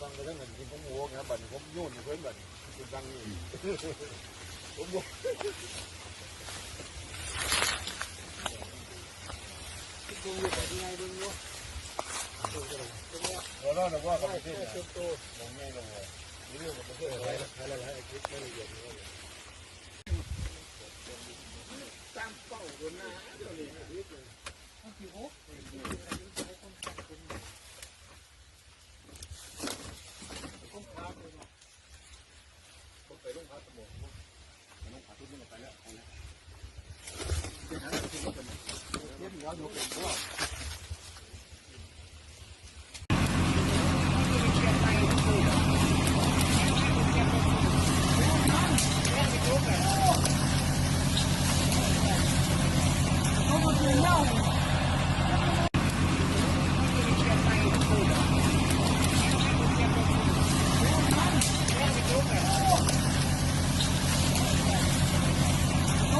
tăng cái đó mình cũng không mua cái bình cũng nhún với mình cũng tăng gì cũng mua. Rồi đó là qua cái này. Còn nghe là Hãy subscribe cho kênh Ghiền Mì Gõ Để không bỏ lỡ những video hấp dẫn 我我，我们把最近的材料拿来，检查一下这个，别的要求不多。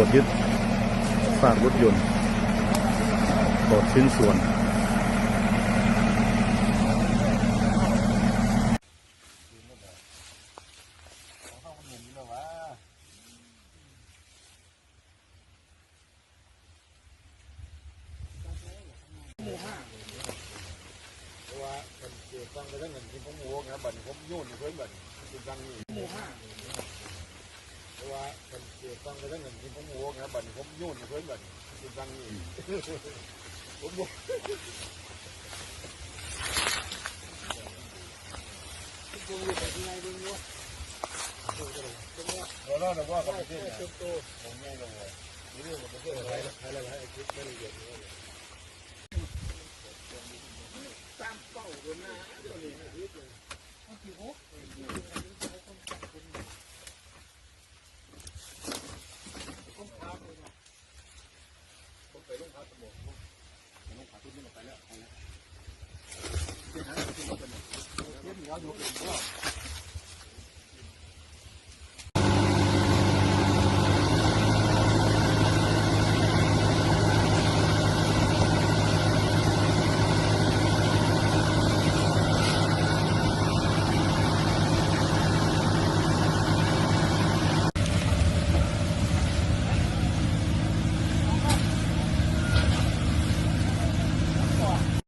วจยึดซากรถยนต์ตรวจชิ้นส่วนเพราะว่ามันเกี่ยวฟังไปทั้งนั้นที่ผมโง่นะบัดนี้ผมโยนให้เพิ่อนบัดนี้คือดังนี่หมู่ห้า เพราะว่ามันเกี่ยวฟังไปทั้งนั้นที่ผมโง่นะบัดนี้ผมยนให้เพิ่นบัดนี้คือดังนี่ผมบอกดูอยู่แต่ยังไงดูอยู่เราเล่าหน่อยว่ากับประเทศไหนผมไม่รู้ว่าเรื่องกับประเทศอะไรอะไรอะไรคิดไม่ละเอียดเลย Obrigado, meu professor.